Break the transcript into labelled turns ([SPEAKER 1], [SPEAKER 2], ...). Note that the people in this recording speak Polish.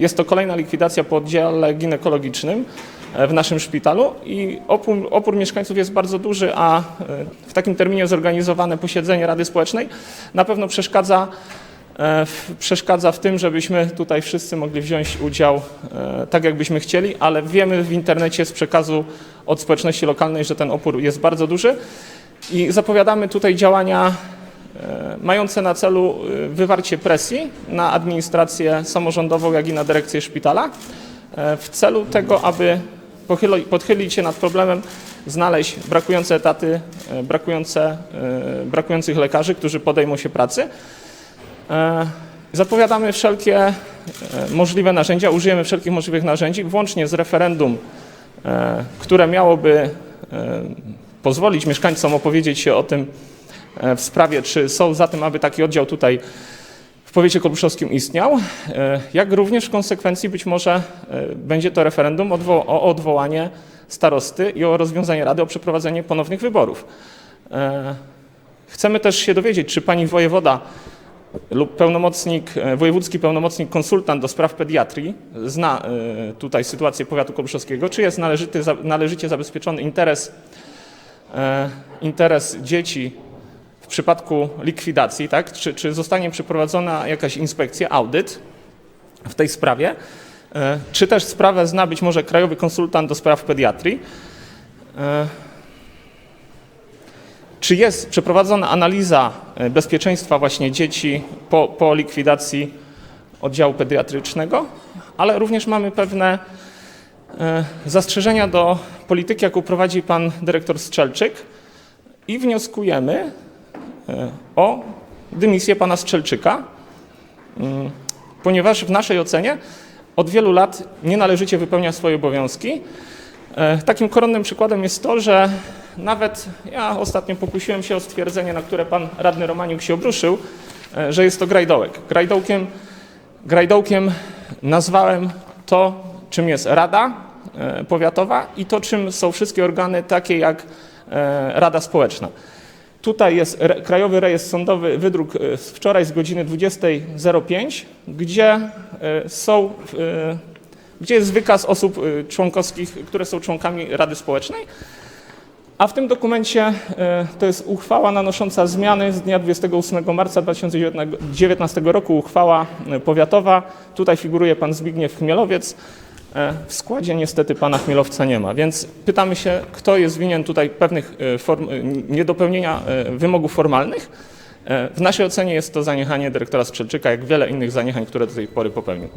[SPEAKER 1] Jest to kolejna likwidacja po oddziale ginekologicznym e, w naszym szpitalu i opór, opór mieszkańców jest bardzo duży, a e, w takim terminie zorganizowane posiedzenie Rady Społecznej na pewno przeszkadza e, przeszkadza w tym, żebyśmy tutaj wszyscy mogli wziąć udział tak, jakbyśmy chcieli, ale wiemy w internecie z przekazu od społeczności lokalnej, że ten opór jest bardzo duży i zapowiadamy tutaj działania mające na celu e, wywarcie presji na administrację samorządową, jak i na dyrekcję szpitala e, w celu tego, aby pochylić się nad problemem, znaleźć brakujące etaty, e, brakujące, e, brakujących lekarzy, którzy podejmą się pracy. E, Zapowiadamy wszelkie e, możliwe narzędzia, użyjemy wszelkich możliwych narzędzi, włącznie z referendum, e, które miałoby e, pozwolić mieszkańcom opowiedzieć się o tym e, w sprawie, czy są za tym, aby taki oddział tutaj w powiecie kolbuszowskim istniał, e, jak również w konsekwencji być może e, będzie to referendum o odwołanie starosty i o rozwiązanie rady o przeprowadzenie ponownych wyborów. E, Chcemy też się dowiedzieć, czy pani wojewoda lub pełnomocnik, e, wojewódzki pełnomocnik konsultant do spraw pediatrii zna e, tutaj sytuację powiatu kolbuszowskiego, czy jest należycie zabezpieczony interes, e, interes dzieci przypadku likwidacji, tak? czy, czy zostanie przeprowadzona jakaś inspekcja, audyt w tej sprawie, e, czy też sprawę zna być może krajowy konsultant do spraw pediatrii. E, czy jest przeprowadzona analiza e, bezpieczeństwa właśnie dzieci po, po likwidacji oddziału pediatrycznego, ale również mamy pewne zastrzeżenia do polityki, jaką prowadzi pan dyrektor Strzelczyk i wnioskujemy o dymisję pana Strzelczyka, mm, ponieważ w naszej ocenie od wielu lat nienależycie wypełnia swoje obowiązki. E, Takim koronnym przykładem jest to, że nawet ja ostatnio pokusiłem się o stwierdzenie, na które pan radny Romaniuk się obruszył, e, że jest to grajdołek. Grajdołkiem, grajdołkiem nazwałem to, czym jest Rada e, Powiatowa i to, czym są wszystkie organy takie jak Rada Społeczna. Tutaj jest Krajowy Rejestr Sądowy, wydruk e, wczoraj z godziny 20.05, gdzie e, są, e, gdzie jest wykaz osób członkowskich, które są członkami Rady Społecznej. A w tym dokumencie to jest uchwała nanosząca zmiany z dnia 28 marca 2019 roku, uchwała powiatowa. Tutaj figuruje pan Zbigniew Chmielowiec. E, W składzie niestety pana Chmielowca nie ma, więc pytamy się, kto jest winien tutaj pewnych e, form, e, niedopełnienia wymogów formalnych. W naszej ocenie jest to zaniechanie dyrektora Strzelczyka, jak wiele innych zaniechań, które do tej pory popełnił.